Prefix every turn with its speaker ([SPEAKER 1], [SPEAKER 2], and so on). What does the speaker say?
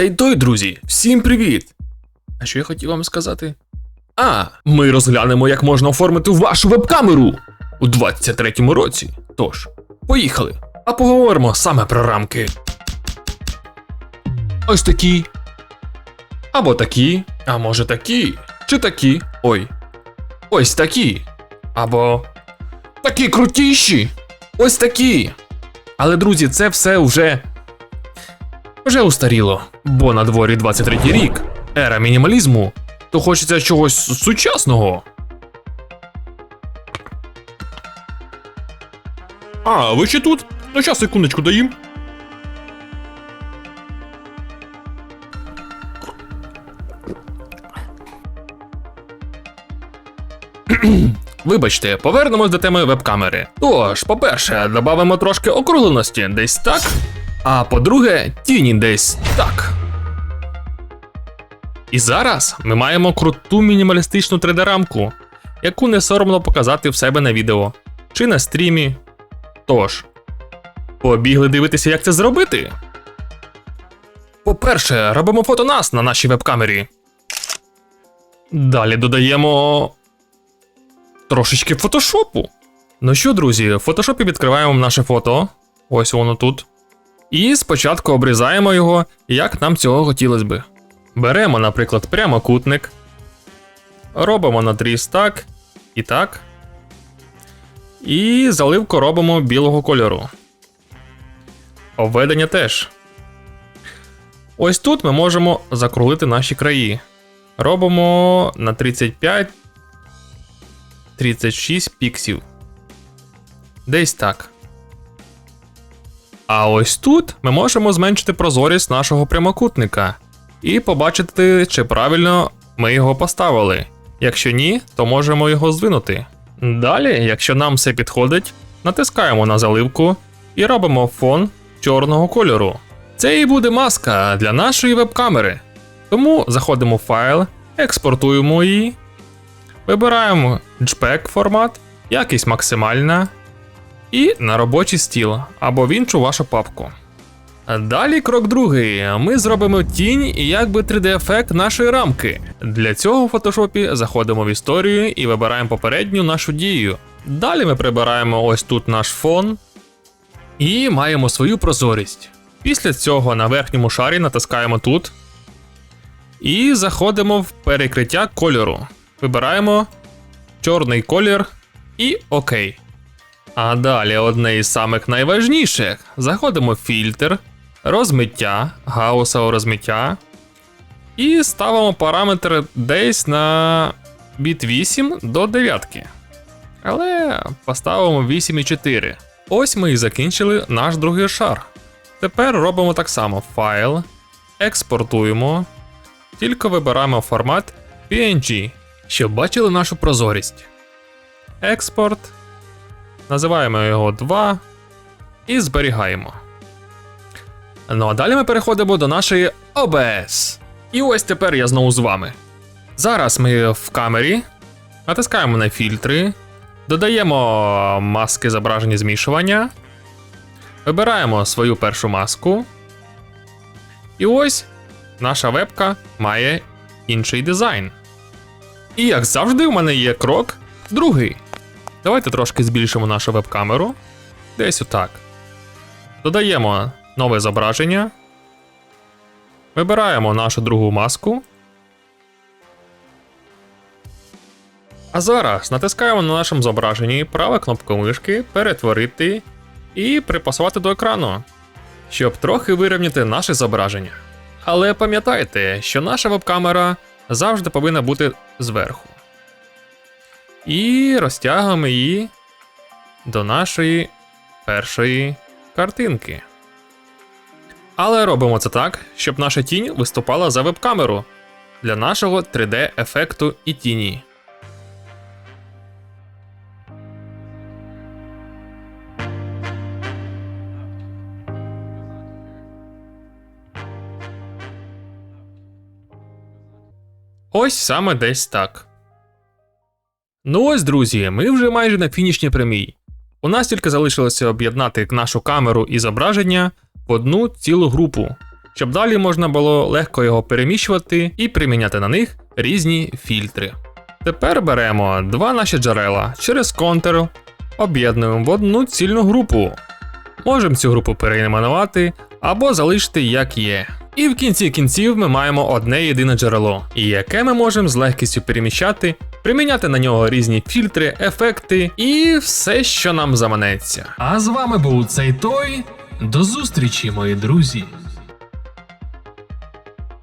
[SPEAKER 1] Це й той, друзі. Всім привіт! А що я хотів вам сказати? А, ми розглянемо, як можна оформити вашу веб-камеру у 23-му році. Тож, поїхали. А поговоримо саме про рамки. Ось такі. Або такі, а може такі, чи такі. Ой. Ось такі. Або такі крутіші. Ось такі. Але, друзі, це все вже. Вже устаріло. Бо на дворі 23 рік, ера мінімалізму, то хочеться чогось сучасного. А, ви ще тут? Ну, щас секундочку доїм. Вибачте, повернемось до теми веб-камери. Тож, по-перше, додамо трошки округленості десь так. А по-друге, тіні десь так. І зараз ми маємо круту мінімалістичну 3D-рамку, яку не соромно показати в себе на відео чи на стрімі. Тож, побігли дивитися, як це зробити. По-перше, робимо фото нас на нашій веб-камері. Далі додаємо трошечки фотошопу. Ну що, друзі, в фотошопі відкриваємо наше фото. Ось воно тут. І спочатку обрізаємо його, як нам цього хотілося би. Беремо, наприклад, прямокутник. Робимо надріз так і так. І заливку робимо білого кольору. Обведення теж. Ось тут ми можемо закруглити наші краї. Робимо на 35 36 піксів. Десь так. А ось тут ми можемо зменшити прозорість нашого прямокутника і побачити, чи правильно ми його поставили. Якщо ні, то можемо його здвинути. Далі, якщо нам все підходить, натискаємо на заливку і робимо фон чорного кольору. Це і буде маска для нашої веб-камери. Тому заходимо в файл, експортуємо її, вибираємо JPEG формат, якість максимальна, і на робочий стіл або в іншу вашу папку. Далі крок другий. Ми зробимо тінь і якби 3D-ефект нашої рамки. Для цього в фотошопі заходимо в історію і вибираємо попередню нашу дію. Далі ми прибираємо ось тут наш фон і маємо свою прозорість. Після цього на верхньому шарі натискаємо тут і заходимо в перекриття кольору. Вибираємо чорний колір і ОК. А далі одне із самих найважніших. Заходимо в фільтр, розмиття, гаусове розмиття. І ставимо параметр десь на біт 8 до 9. Але поставимо 8,4. Ось ми і закінчили наш другий шар. Тепер робимо так само: файл, експортуємо, тільки вибираємо формат PNG, щоб бачили нашу прозорість. Експорт. Називаємо його 2 і зберігаємо. Ну а далі ми переходимо до нашої OBS. І ось тепер я знову з вами. Зараз ми в камері натискаємо на фільтри, додаємо маски зображення змішування, вибираємо свою першу маску. І ось наша вебка має інший дизайн. І як завжди, у мене є крок другий. Давайте трошки збільшимо нашу веб-камеру. Десь отак. Додаємо нове зображення. Вибираємо нашу другу маску. А зараз натискаємо на нашому зображенні праву кнопку мишки Перетворити і припасувати до екрану, щоб трохи вирівняти наше зображення. Але пам'ятайте, що наша веб-камера завжди повинна бути зверху. І розтягуємо її до нашої першої картинки. Але робимо це так, щоб наша тінь виступала за веб-камеру для нашого 3D-ефекту і тіні. Ось саме десь так. Ну ось, друзі, ми вже майже на фінішній прямій. У нас тільки залишилося об'єднати нашу камеру і зображення в одну цілу групу. щоб далі можна було легко його переміщувати і приміняти на них різні фільтри. Тепер беремо два наші джерела через контур, об'єднуємо в одну цільну групу. Можемо цю групу перейменувати або залишити як є. І в кінці кінців ми маємо одне єдине джерело, яке ми можемо з легкістю переміщати, приміняти на нього різні фільтри, ефекти і все, що нам заманеться.
[SPEAKER 2] А з вами був цей той. До зустрічі, мої друзі.